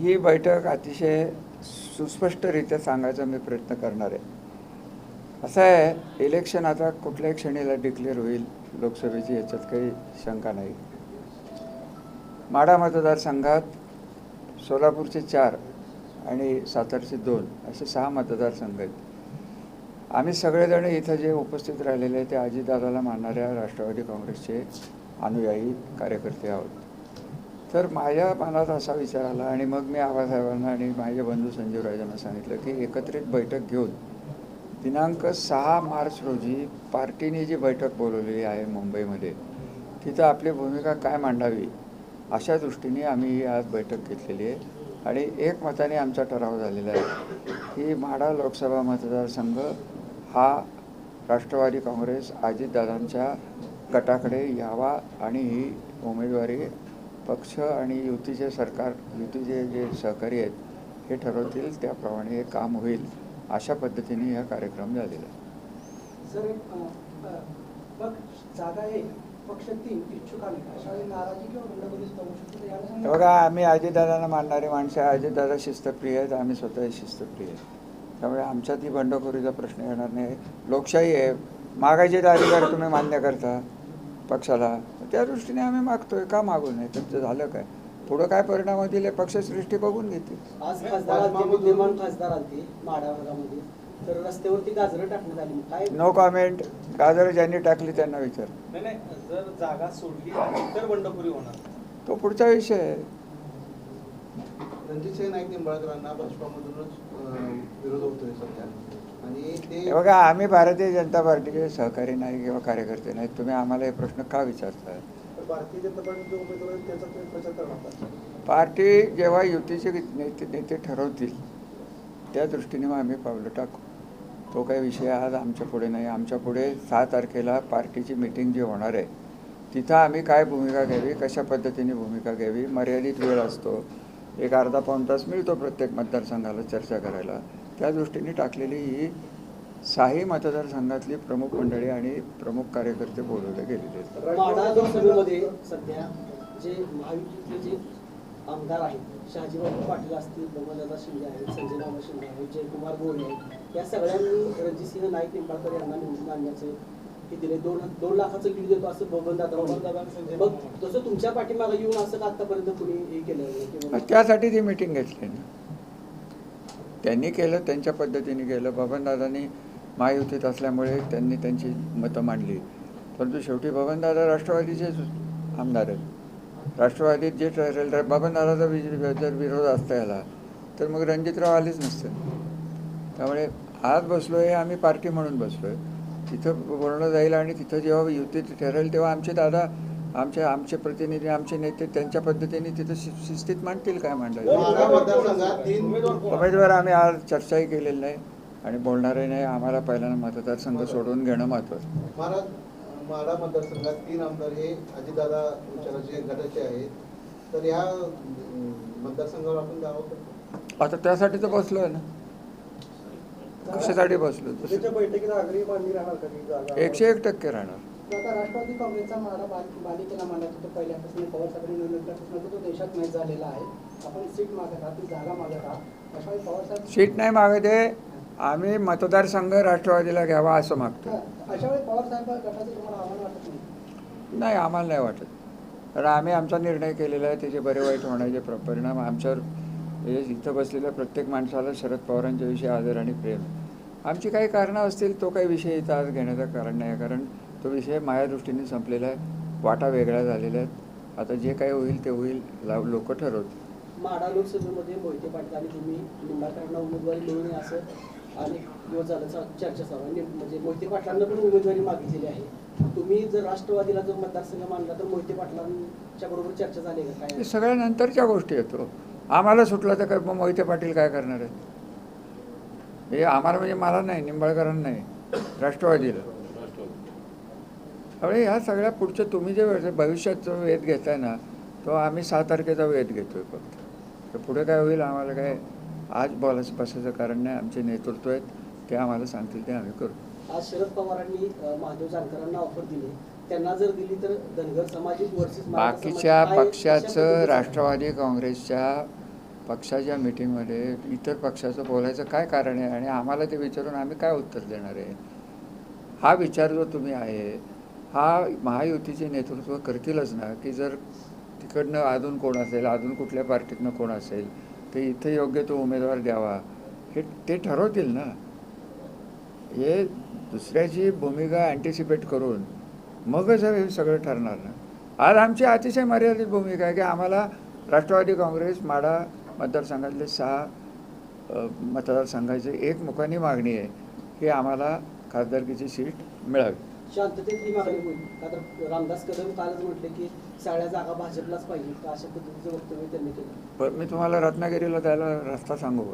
ही बैठक अतिशय सुस्पष्टरित्या सांगायचा मी प्रयत्न करणार आहे. असं आहे इलेक्शन आता कुठल्याही क्षणीला डिक्लेअर होईल लोकसभेची याच्यात काही शंका नाही. माढा मतदारसंघात सोलापूरचे चार आणि सातारचे दोन असे सहा मतदारसंघ आहेत. आम्ही सगळेजण इथं जे उपस्थित राहिलेले आहेत ते अजितदादाला मानणाऱ्या राष्ट्रवादी काँग्रेसचे अनुयायी कार्यकर्ते आहोत. तर माझ्या मनात असा विचार आला आणि मग मी आबासाहेबांना आणि माझे बंधू संजीव राजांना सांगितलं की एकत्रित बैठक घेऊन दिनांक सहा मार्च रोजी पार्टीने जी बैठक बोलवलेली आहे मुंबईमध्ये तिथं आपली भूमिका काय मांडावी अशा दृष्टीने आम्ही ही आज बैठक घेतलेली आहे. आणि एक मताने आमचा ठराव झालेला आहे की माढा लोकसभा मतदारसंघ हा राष्ट्रवादी काँग्रेस अजितदादांच्या गटाकडे यावा आणि ही उमेदवारी पक्ष आणि युतीचे सरकार युतीचे जे सहकारी आहेत हे ठरवतील त्याप्रमाणे हे काम होईल अशा पद्धतीने हा कार्यक्रम झालेला आहे. बघा आम्ही अजितदादांना मानणारी माणसं आहे अजितदादा शिस्तप्रिय आहेत आम्ही स्वतः शिस्तप्रिय आहेत. त्यामुळे आमच्यात ही बंडखोरीचा प्रश्न येणार नाही. लोकशाही आहे. मागायचे अधिकार तुम्ही मान्य करता. पक्षाला. त्या दृष्टीने आम्ही मागतोय का मागू नये? तुमचं झालं काय? पुढं काय परिणाम होतील हे पक्षसृष्टी बघून घेतील. आज खासदार आलते विद्यमान खासदार आलते माडा भागामध्ये तर रस्त्यावरती गाजरं टाकण्यात आली. मग काय? नो कॉमेंट गाजर ज्यांनी टाकली त्यांना विचार. नाही नाही जर जागा सोडली तर बंडखोरी होणार. तो पुढचा विषय आहे. रणजितसिंह नाईक निंबाळकरांना भाजपामधूनच विरोध आणि हे बघा आम्ही भारतीय जनता पार्टीचे सहकारी नाही किंवा कार्यकर्ते नाहीत. तुम्ही आम्हाला हे प्रश्न का विचारता पार्टी जेव्हा युतीचे नेते नेते ठरवतील त्या दृष्टीने मग आम्ही पावलं टाकू. तो काही विषय आज आमच्या पुढे नाही. आमच्या पुढे सहा तारखेला पार्टीची मिटिंग जी होणार आहे तिथं आम्ही काय भूमिका घ्यावी कशा पद्धतीने भूमिका घ्यावी मर्यादित वेळ असतो एक अर्धा पाऊण तास मिळतो प्रत्येक मतदारसंघाला चर्चा करायला. त्या दृष्टीने टाकलेली ही साही मतदारसंघातली प्रमुख मंडळी आणि प्रमुख कार्यकर्ते बोलवले गेलेले आहेत सध्या जे महायुतीतले जे आमदार आहेत शहाजीबाबू पाटील असतील बबनदादा शिंदे आहेत संजय शिंदे आहेत जयकुमार गोरे आहेत या सगळ्यांनी रणजितसिंह नाईक निंबाळकर यांना निवडून आणण्याचं हे दिले. दोन दोन लाखाचं लीड देतो असं बबनदादा. मग तसं तुमच्या पाठीमागे येऊन असं का आतापर्यंत कुणी हे केलं त्यासाठी ती मिटिंग घेतली ना. त्यांनी केलं त्यांच्या पद्धतीने केलं. बबनदादांनी महायुतीत असल्यामुळे त्यांनी त्यांची मतं मांडली. परंतु शेवटी बबनदादा राष्ट्रवादीचेच आमदार आहेत. राष्ट्रवादीत जे ठरेल तर बबनदादाचा जर विरोध असता याला तर मग रणजितराव आलेच नसते त्यामुळे आज बसलो आहे आम्ही पार्टी म्हणून बसलो आहे तिथं बोलणं जाईल आणि तिथं जेव्हा युतीत ठरेल तेव्हा आमचे दादा आमचे आमचे प्रतिनिधी आमचे नेते त्यांच्या पद्धतीने तिथं शिस्तीत मांडतील काय मांडायचं? उमेदवार आम्ही आज चर्चाही केलेली नाही. आणि बोलणारही नाही आम्हाला पहिल्यांदा मतदारसंघ सोडून घेणं महत्त्वाचं महाराज माढा मतदारसंघात तीन आमदार हे अजितदादा विचाराचे गटाचे आहेत. तर ह्या मतदारसंघावर आपण दावा करतो? आता त्यासाठी तर बसलो आहे ना. कशासाठी बसलो तसं. त्याच्या बैठकीत आग्रही मांडणी राहणार का? एकशे एक टक्के राहणार. आता राष्ट्रवादी काँग्रेसचा बाल- बालिकेला मांडत होतो पहिल्यापासून पवार साहेबांनी निवडणुकीपासून तो देशात नाही झालेला आहे. आपण सीट मागत आहात ती जागा मागत आहात पवार साहेब सीट नाही मागते आम्ही मतदारसंघ राष्ट्रवादीला घ्यावा असं मागतो वाटत नाही? आम्हाला नाही वाटत. कारण आम्ही आमचा निर्णय केलेला आहे त्याचे बरे वाईट होण्याचे प्र- परिणाम आमच्यावर हे इथं बसलेल्या प्रत्येक माणसाला शरद पवारांच्या विषयी आदर आणि प्रेम. आमची काही कारणं असतील तो काही विषय इथं आज घेण्याचं कारण नाही आहे कारण तो विषय माझ्या दृष्टीने संपलेला आहे. वाटा वेगळ्या झालेल्या आहेत. आता जे काही होईल ते होईल लोक ठरवतील. माडा लोकसभेमध्ये मोहिते तुम्ही निंबाळकरांना उमेदवारी असं अनेक दिवस झालं चर्चा चालू आहे. म्हणजे मोहिते पाटलांना पण उमेदवारी मागितलेली आहे. तुम्ही जर राष्ट्रवादीला जर मतदारसंघ मानला तर मोहिते पाटलांच्या बरोबर चर्चा झाली का? हे काय सगळ्या नंतरच्या गोष्टी येतो हो. आम्हाला सुटला तर काय मोहिते पाटील काय करणार आहेत? हे आम्हाला म्हणजे मला नाही निंबाळकरांना नाही राष्ट्रवादीला. त्यामुळे ह्या सगळ्या पुढच्या तुम्ही जे वेळ- भविष्यात जो वेध घेताय ना तो आम्ही सहा तारखेचा वेध घेतोय फक्त. तर पुढे काय होईल आम्हाला काय आज बोलायचं बसायचं कारण नाही आमचे नेतृत्व आहेत ते आम्हाला सांगतील ते आम्ही करू. आज शरद पवारांनी महादेव जानकरांना ऑफर दिली. त्यांना जर दिली तर धनगर समाज बाकीच्या पक्षाचं राष्ट्रवादी काँग्रेसच्या पक्षाच्या मिटिंगमध्ये इतर पक्षाचं बोलायचं काय कारण आहे? आणि आम्हाला ते विचारून आम्ही काय उत्तर देणार आहे? हा विचार जो तुम्ही आहे हा महायुतीचे नेतृत्व करतीलच ना की जर तिकडनं अजून कोण असेल अजून कुठल्या पार्टीतनं कोण असेल ते इथे योग्य तो उमेदवार द्यावा. हे ते ठरवतील ना. हे दुसऱ्याची भूमिका अँटिसिपेट करून मगच हे सगळं ठरणार ना. आज आमची अतिशय मर्यादित भूमिका आहे की आम्हाला राष्ट्रवादी काँग्रेस माडा मतदारसंघातले सहा अ, मतदारसंघाची एक मुखानी मागणी आहे की आम्हाला खासदारकीची सीट मिळावी. शांततेत ही मागणी होईल. रामदास कदम कालच म्हटले की सगळ्या जागा भाजपलाच पाहिजे का अशा पद्धतीचं वक्तव्य त्यांनी केलं. पण मी तुम्हाला रत्नागिरीला जायला रस्ता सांगू